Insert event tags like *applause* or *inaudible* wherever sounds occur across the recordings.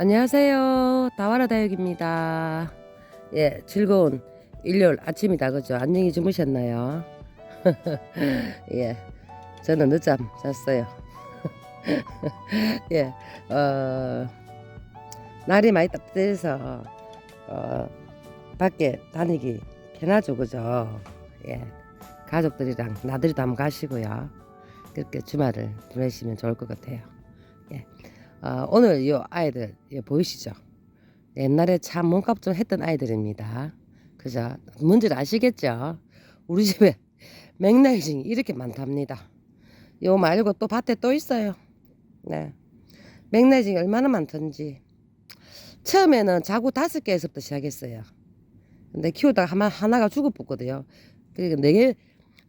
안녕하세요. 다와라 다육입니다. 예, 즐거운 일요일 아침이다. 그죠? 안녕히 주무셨나요? *laughs* 예, 저는 늦잠 잤어요. *laughs* 예, 어, 날이 많이 따뜻해서, 어, 밖에 다니기 편하죠. 그죠? 예, 가족들이랑 나들이도 한번 가시고요. 그렇게 주말을 보내시면 좋을 것 같아요. 예. 어, 오늘 이 아이들 예, 보이시죠? 옛날에 참 몸값 좀 했던 아이들입니다. 그죠? 뭔지 아시겠죠? 우리 집에 *laughs* 맥라이징이 이렇게 많답니다. 요 말고 또 밭에 또 있어요. 네. 맥라이징이 얼마나 많던지. 처음에는 자구 다섯 개에서부터 시작했어요. 근데 키우다가 하나, 하나가 죽어붙거든요. 그러니까 네 개,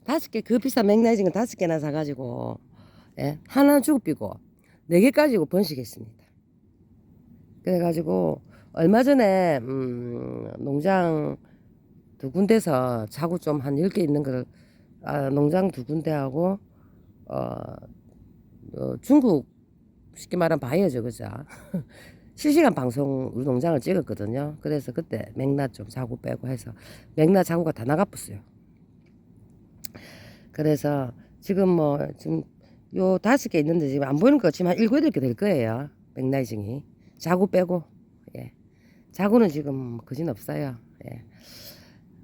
다섯 개, 그 비싼 맥라이징을 다섯 개나 사가지고, 예, 하나 죽어삐고, 네개 가지고 번식했습니다. 그래가지고 얼마 전에 음, 농장 두 군데서 자구 좀 한 열 개 있는 걸 아, 농장 두 군데하고 어, 어, 중국 쉽게 말하면 바이어죠 그죠? *laughs* 실시간 방송 우리 농장을 찍었거든요. 그래서 그때 맥나 좀 자구 빼고 해서 맥나 자구가 다 나가버렸어요. 그래서 지금 뭐 지금 요 다섯 개 있는데 지금 안 보이는 것 같지만 일곱 여덟 개 될 거예요. 맥라이징이. 자구 빼고. 예. 자구는 지금 그진 없어요. 예.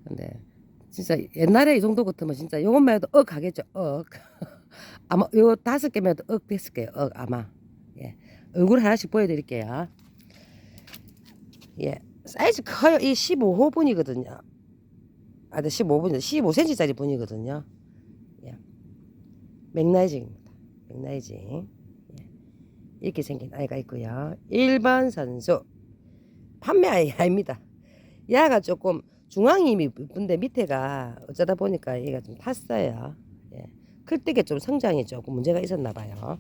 근데 진짜 옛날에 이 정도 같으면 진짜 요것만 해도 억 하겠죠. 억. *laughs* 아마 요 다섯 개면 해도 억 됐을 거예요. 억 아마. 예. 얼굴 하나씩 보여드릴게요. 예. 사이즈 커요. 이 15호 분이거든요. 아, 네, 15분이 15cm짜리 분이거든요. 예. 맥라이징입니다. 맥라이징. 예. 이렇게 생긴 아이가 있고요. 1번 선수. 판매 아이 아닙니다. 얘가 조금 중앙이 이쁜데 밑에가 어쩌다 보니까 얘가 좀 탔어요. 예. 클 때게 좀 성장이 조금 문제가 있었나 봐요.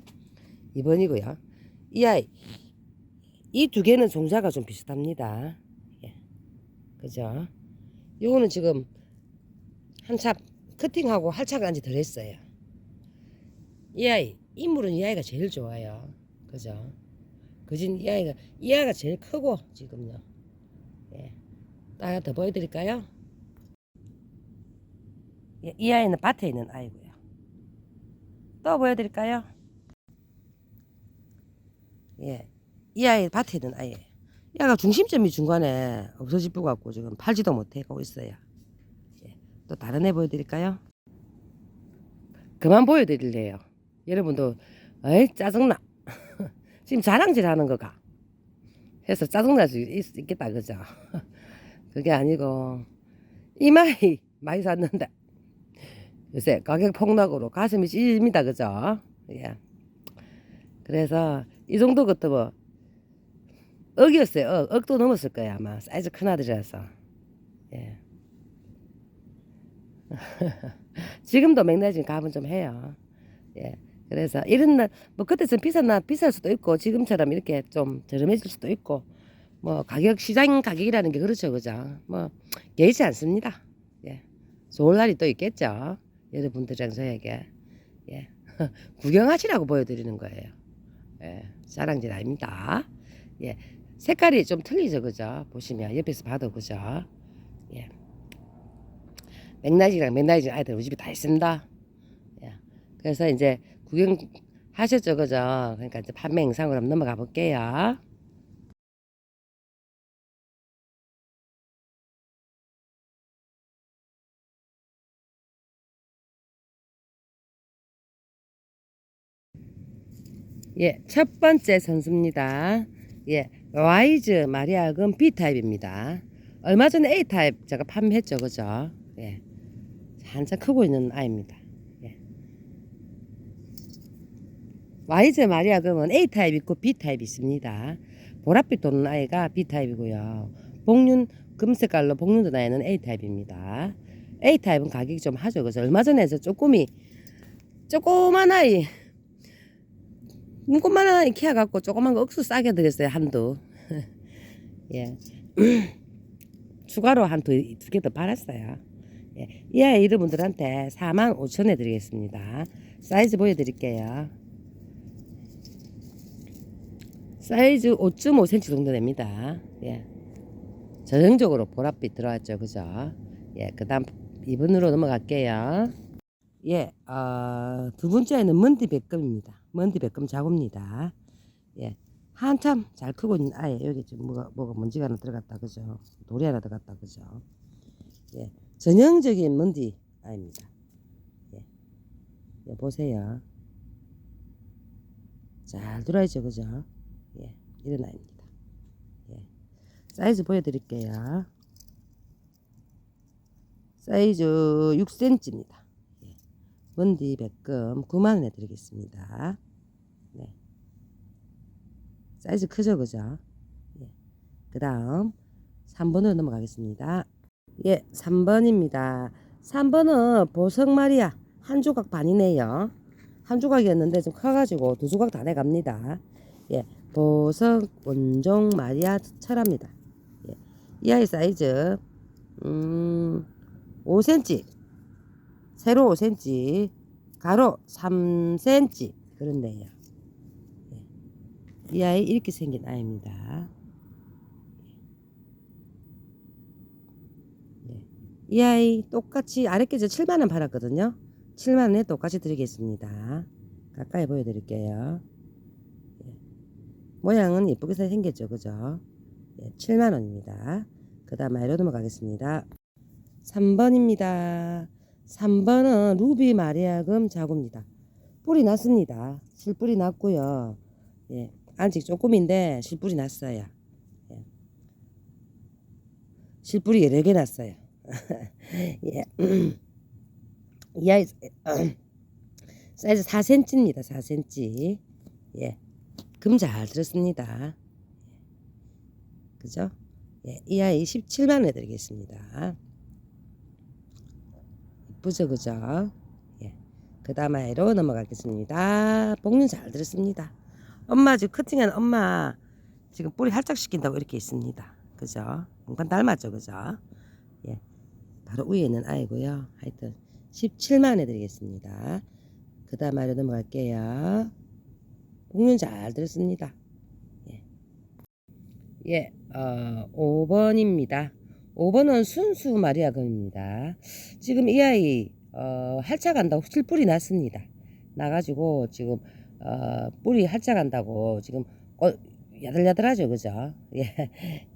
2번이고요. 이 아이. 이 두 개는 종자가 좀 비슷합니다. 예. 그죠? 요거는 지금 한참 커팅하고 할차간지 덜 했어요. 이 아이 인물은 이 아이가 제일 좋아요. 그죠? 그진 이 아이가 이 아이가 제일 크고 지금요. 예. 하나 더 보여드릴까요? 예, 이 아이는 밭에 있는 아이고요. 또 보여드릴까요? 예, 이 아이 밭에 있는 아이예요. 얘가 중심점이 중간에 없어질 것 같고 지금 팔지도 못하고 있어요. 예. 또 다른 애 보여드릴까요? 그만 보여드릴래요. 여러분도 에이 짜증나. *laughs* 지금 자랑질 하는 거가. 해서 짜증날 수 있, 있겠다 그죠? *laughs* 그게 아니고 이마이 많이 샀는데. 요새 가격 폭락으로 가슴이 찢습니다 그죠? 예. 그래서 이 정도 같으면 억이었어요. 억 억도 넘었을 거야 아마. 사이즈 큰 아들이라서. 예. *laughs* 지금도 맥라진 값은 좀 해요. 예 그래서 이런 날 뭐 그때 좀 비싼 비쌀 수도 있고 지금처럼 이렇게 좀 저렴해질 수도 있고 뭐 가격 시장 가격이라는 게 그렇죠 그죠? 뭐 예의치 않습니다. 예. 좋을 날이 또 있겠죠 여러분들이랑 저에게. 예. *laughs* 구경하시라고 보여드리는 거예요. 예. 자랑질 아닙니다. 예. 색깔이 좀 틀리죠 그죠? 보시면 옆에서 봐도 그죠? 예. 맥나이징이랑 맥나이징 아이들 우리 집에 다 있습니다. 예. 그래서 이제 구경 하셨죠, 그죠? 그러니까 이제 판매 영상으로 한번 넘어가 볼게요. 예, 첫 번째 선수입니다. 예, 와이즈 마리아금 B타입입니다. 얼마 전에 A타입 제가 판매했죠, 그죠? 예, 한참 크고 있는 아이입니다. 와이즈 마리아 금은 A타입 있고 B타입 있습니다. 보랏빛 도는 아이가 B타입이고요. 복륜 금색깔로 복륜 도는 아이는 A타입입니다. A타입은 가격이 좀 하죠. 그래서 얼마 전에 저 쪼꼬미 조그만 아이 조그만 아이 키워갖고 조그만 거 억수 싸게 드렸어요. 한두 *laughs* 예 *clears throat* 추가로 한 두 개 더 팔았어요. 예. 이 아이 여러분들한테 4만 5천에 드리겠습니다. 사이즈 보여드릴게요. 사이즈 5.5cm 정도 됩니다. 예. 전형적으로 보랏빛 들어왔죠. 그죠? 예. 그 다음 2번으로 넘어갈게요. 예. 어, 두 번째는 먼디 백금입니다. 먼디 백금 자구입니다. 예. 한참 잘 크고 있는 아예 여기 좀 뭐가, 뭐가 먼지가 하나 들어갔다. 그죠? 돌이 하나 들어갔다. 그죠? 예. 전형적인 먼디 아입니다. 예. 예. 보세요. 잘 들어있죠. 그죠? 예. 이런 아입니다. 예. 사이즈 보여드릴게요. 사이즈 6cm입니다. 예. 먼디 백금 9만원에 드리겠습니다. 네. 사이즈 크죠, 그죠? 예. 그 다음 3번으로 넘어가겠습니다. 예, 3번입니다. 3번은 보석 마리아 한 조각 반이네요. 한 조각이었는데 좀 커가지고 두 조각 다 내갑니다. 예, 보석 원종 마리아 철합니다. 예, 이 아이 사이즈 음 5cm, 세로 5cm, 가로 3cm 그런데요. 예, 이 아이 이렇게 생긴 아이입니다. 예, 이 아이 똑같이 아랫게저 7만원 팔았거든요. 7만원에 똑같이 드리겠습니다. 가까이 보여드릴게요. 예, 모양은 예쁘게 생겼죠. 그죠? 예, 7만원입니다. 그 다음 아이로 넘어가겠습니다. 3번입니다. 3번은 루비 마리아금 자구입니다. 뿌리 났습니다. 실뿌리 났고요. 예, 아직 조금인데 실뿌리 났어요. 예. 실뿌리 여러 개 났어요. *laughs* 예. *clears throat* 이 아이 *clears throat* 사이즈 4cm입니다. 4cm. 예. 금 잘 들었습니다. 그죠? 예. 이 아이 17만 원에 드리겠습니다. 이쁘죠, 그죠? 예. 그 다음 아이로 넘어가겠습니다. 복륜 잘 들었습니다. 엄마 지금 커팅한 엄마 지금 뿌리 활짝 시킨다고 이렇게 있습니다. 그죠? 공간 닮았죠, 그죠? 예. 바로 위에 있는 아이고요. 하여튼 17만 원 해드리겠습니다. 그 다음 아이로 넘어갈게요. 복륜 잘 들었습니다. 예, 예 어, 5번입니다. 5번은 순수 마리아금입니다. 지금 이 아이 어, 할차 간다고 실 뿌리 났습니다. 나가지고 지금 어, 뿌리 할차 간다고 지금 어, 야들야들하죠, 그죠? 예. *laughs*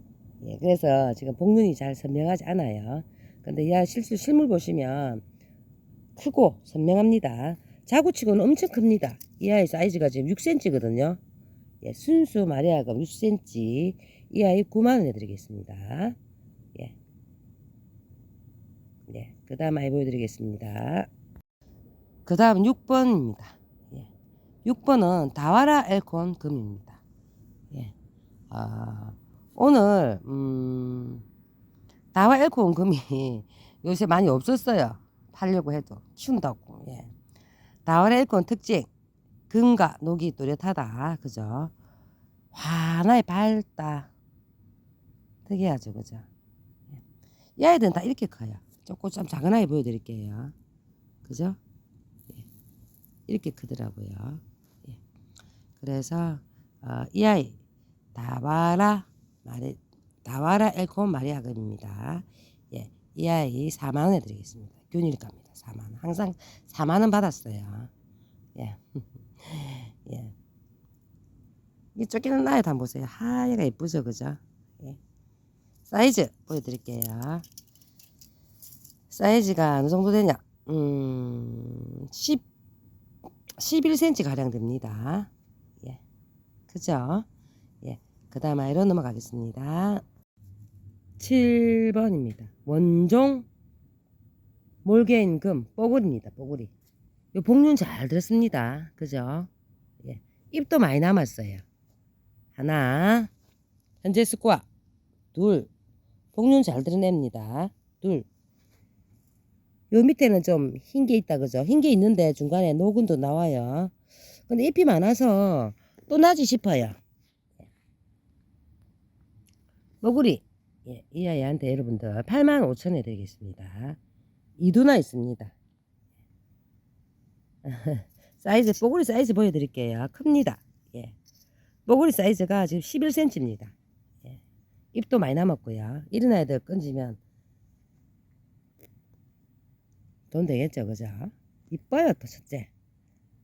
예, 그래서 지금 복륜이 잘 선명하지 않아요. 근데 이 아이 실수 실물 보시면 크고 선명합니다. 자구치고는 엄청 큽니다. 이 아이 사이즈가 지금 6cm거든요. 예, 순수 마리아금 6cm. 이 아이 9만원에 드리겠습니다. 예. 예. 그 다음 아이 보여드리겠습니다. 그 다음 6번입니다. 예. 6번은 다와라 엘콘 금입니다. 예. 아, 오늘, 음, 다와 엘콘 금이 *laughs* 요새 많이 없었어요. 팔려고 해도. 치운다고. 예. 다와라 엘콘 특징. 금과 녹이 뚜렷하다. 그죠? 환하게 밝다. 특이하죠. 그죠? 예. 이 아이들은 다 이렇게 커요. 조금 좀 작은 아이 보여드릴게요. 그죠? 예. 이렇게 크더라고요. 예. 그래서 어, 이 아이 다와라 마리 다와라 엘콘 마리아금입니다. 예. 이 아이 4만 원에 드리겠습니다. 균일가입니다. 4만 원. 항상 4만 원 받았어요. 예. *laughs* 예. 이 쫓기는 아이도 한번 보세요. 하얘가 예쁘죠, 그죠? 예. 사이즈 보여드릴게요. 사이즈가 어느 정도 되냐? 음, 10, 11cm 가량 됩니다. 예. 그죠? 예. 그 다음 아이로 넘어가겠습니다. 7번입니다. 원종 몰개인 금 뽀글입니다. 뽀글이. 요 복륜 잘 들었습니다. 그죠? 예. 잎도 많이 남았어요. 하나. 현재 스코어. 둘. 복륜 잘 드러냅니다. 둘. 요 밑에는 좀 흰 게 있다. 그죠? 흰 게 있는데 중간에 녹은도 나와요. 근데 잎이 많아서 또 나지 싶어요. 뽀글이. 예, 이 아이한테 여러분들 8만 5천에 드리겠습니다. 이두나 있습니다. *laughs* 사이즈 뽀글이 사이즈 보여드릴게요. 큽니다. 예. 뽀글이 사이즈가 지금 11cm입니다. 예. 입도 많이 남았고요. 이런 아이들 건지면 돈 되겠죠, 그죠? 이뻐요, 또 첫째.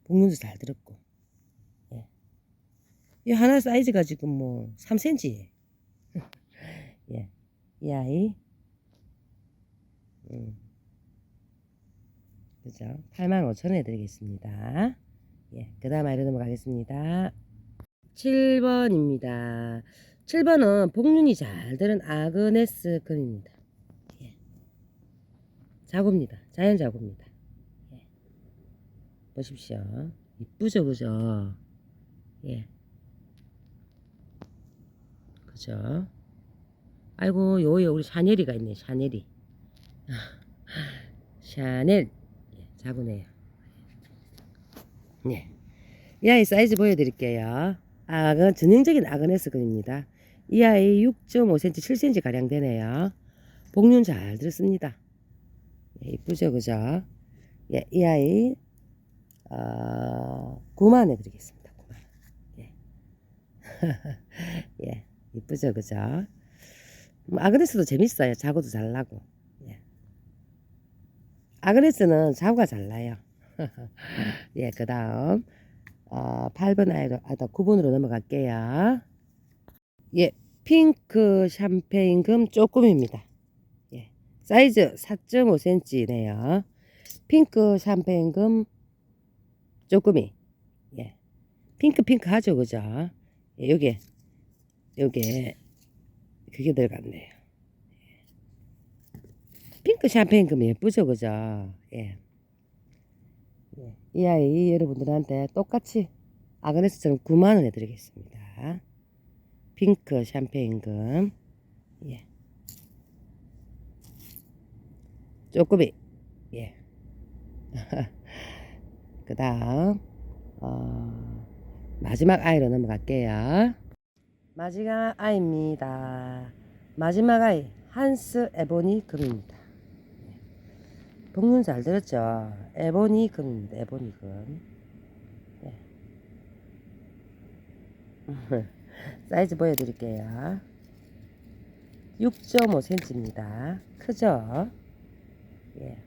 복륜도 잘 들었고. 예. 이 하나 사이즈가 지금 뭐 3cm. *laughs* 예. 이 아이. 음. 그죠? 85,000원에 드리겠습니다. 예. 그 다음 아이로 넘어가겠습니다. 7번입니다. 7번은 복륜이 잘 들은 아그네스 근입니다. 예. 자구입니다. 자연 자구입니다. 예. 보십시오. 이쁘죠, 그죠? 예. 그죠? 아이고, 요에 우리 샤넬이가 있네, 샤넬이. *laughs* 샤넬. 예, 자구네요. 예. 이 아이 사이즈 보여드릴게요. 아, 그건 전형적인 아그네스근입니다. 이 아이 6.5cm, 7cm 가량 되네요. 복륜 잘 들었습니다. 예, 이쁘죠, 그죠? 예, 이 아이, 어, 9만원에 드리겠습니다. 9만원. 예. *laughs* 예, 이쁘죠, 그죠? 뭐 아그네스도 재밌어요. 자고도 잘 나고. 예. 아그네스는 자고가 잘 나요. *laughs* 예, 그 다음, 어, 8번 아이로, 아, 9번으로 넘어갈게요. 예, 핑크 샴페인금 조금입니다. 예, 사이즈 4.5cm네요. 핑크 샴페인금 조금이. 예, 핑크 핑크 하죠, 그죠? 예, 요게, 요게, 그게 들어갔네요. 핑크 샴페인금 예쁘죠, 그죠? 예. 예, 이 아이 여러분들한테 똑같이 아그네스처럼 9만원에 드리겠습니다. 핑크 샴페인금 예. 쪼꾸비 예. *laughs* 그 다음 어, 마지막 아이로 넘어갈게요. 마지막 아이입니다. 마지막 아이 한스 에보니 금입니다. 복륜 잘 들었죠? 에보니 금. 네. *laughs* 사이즈 보여드릴게요. 6.5cm입니다. 크죠? 예.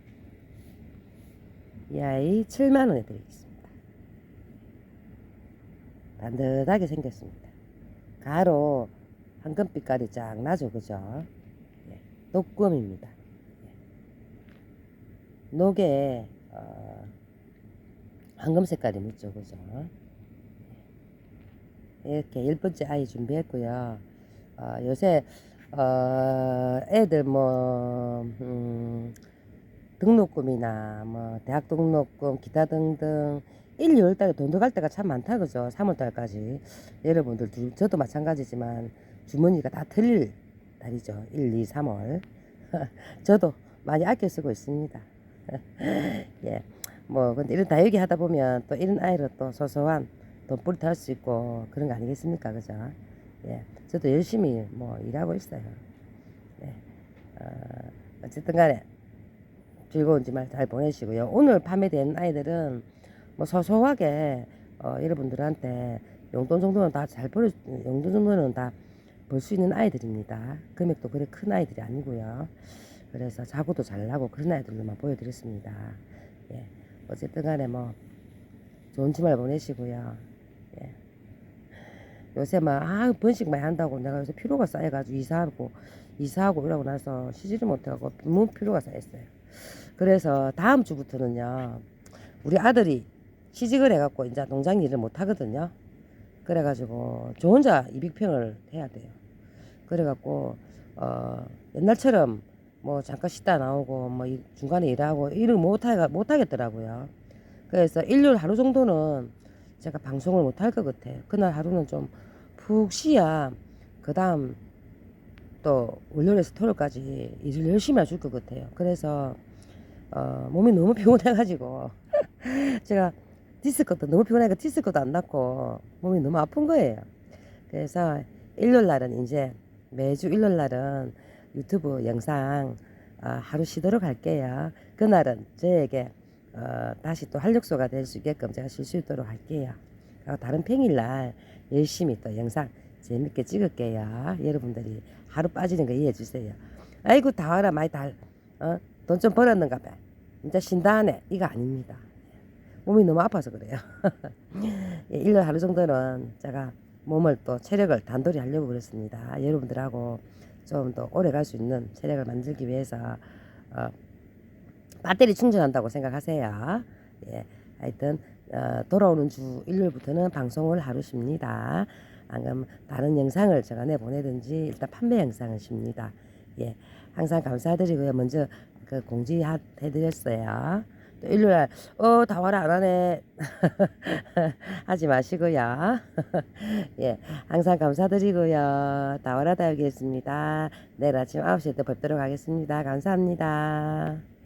이 아이 7만원에 드리겠습니다. 반듯하게 생겼습니다. 가로 황금빛깔이 쫙 나죠, 그죠? 예. 녹금입니다. 녹에 어, 황금 색깔이 묻죠, 그죠? 이렇게 열 번째 아이 준비했고요. 어, 요새 어, 애들 뭐 음, 등록금이나 뭐 대학 등록금 기타 등등 1, 2월 달에 돈 들어갈 때가 참 많다 그죠? 3월 달까지 여러분들 두, 저도 마찬가지지만 주머니가 다 틀릴 달이죠. 1, 2, 3월 저도 많이 아껴 쓰고 있습니다. *laughs* 예. 뭐 근데 이런 다육이 하다 보면 또 이런 아이로 또 소소한 돈벌이도 할 수 있고 그런 거 아니겠습니까? 그죠? 예. 저도 열심히 뭐 일하고 있어요. 예. 어, 어쨌든 간에 즐거운 주말 잘 보내시고요. 오늘 판매된 아이들은 뭐 소소하게 어, 여러분들한테 용돈 정도는 다 잘 벌, 용돈 정도는 다 벌 수 있는 아이들입니다. 금액도 그래 큰 아이들이 아니고요 그래서 자고도 잘 나고 그런 아이들로만 보여드렸습니다. 예. 어쨌든 간에 뭐 좋은 주말 보내시고요. 예. 요새 막, 아, 번식 많이 한다고 내가 요새 피로가 쌓여가지고 이사하고, 이사하고 이러고 나서 쉬지를 못하고 너무 피로가 쌓였어요. 그래서 다음 주부터는요, 우리 아들이 취직을 해갖고 이제 농장 일을 못 하거든요. 그래가지고 저 혼자 입익평을 해야 돼요. 그래갖고, 어, 옛날처럼 뭐 잠깐 쉬다 나오고 뭐 중간에 일하고 이런 못하 못 하겠더라고요. 그래서 일요일 하루 정도는 제가 방송을 못 할 것 같아요. 그날 하루는 좀 푹 쉬야 그 다음 또 월요일에서 토요일까지 일을 열심히 해줄 것 같아요. 그래서 어, 몸이 너무 *laughs* 피곤해가지고 *laughs* 제가 디스크도 너무 피곤하니까 디스크도 안 났고 몸이 너무 아픈 거예요. 그래서 일요일 날은 이제 매주 일요일 날은 유튜브 영상 어, 하루 쉬도록 할게요. 그날은 저에게 어, 다시 또 활력소가 될 수 있게끔 제가 쉴 수 있도록 할게요. 어, 다른 평일날 열심히 또 영상 재밌게 찍을게요. 여러분들이 하루 빠지는 거 이해해 주세요. 아이고 다 와라 많이 달, 어? 돈 좀 벌었는가 봐. 이제 쉰다네. 이거 아닙니다. 몸이 너무 아파서 그래요. *laughs* 예, 일년 하루 정도는 제가 몸을 또 체력을 단돌이 하려고 그랬습니다. 여러분들하고 좀 더 오래 갈 수 있는 체력을 만들기 위해서 어, 배터리 충전한다고 생각하세요. 예, 하여튼 어, 돌아오는 주 일요일부터는 방송을 하루 쉽니다. 안 그러면 다른 영상을 제가 내보내든지 일단 판매 영상을 쉽니다. 예, 항상 감사드리고요. 먼저 그 공지해드렸어요. 또 일요일 어다 와라 안 하네 *laughs* 하지 마시고요. *laughs* 예, 항상 감사드리고요. 다 와라 다육이었습니다. 내일 아침 9시에 또 뵙도록 하겠습니다. 감사합니다.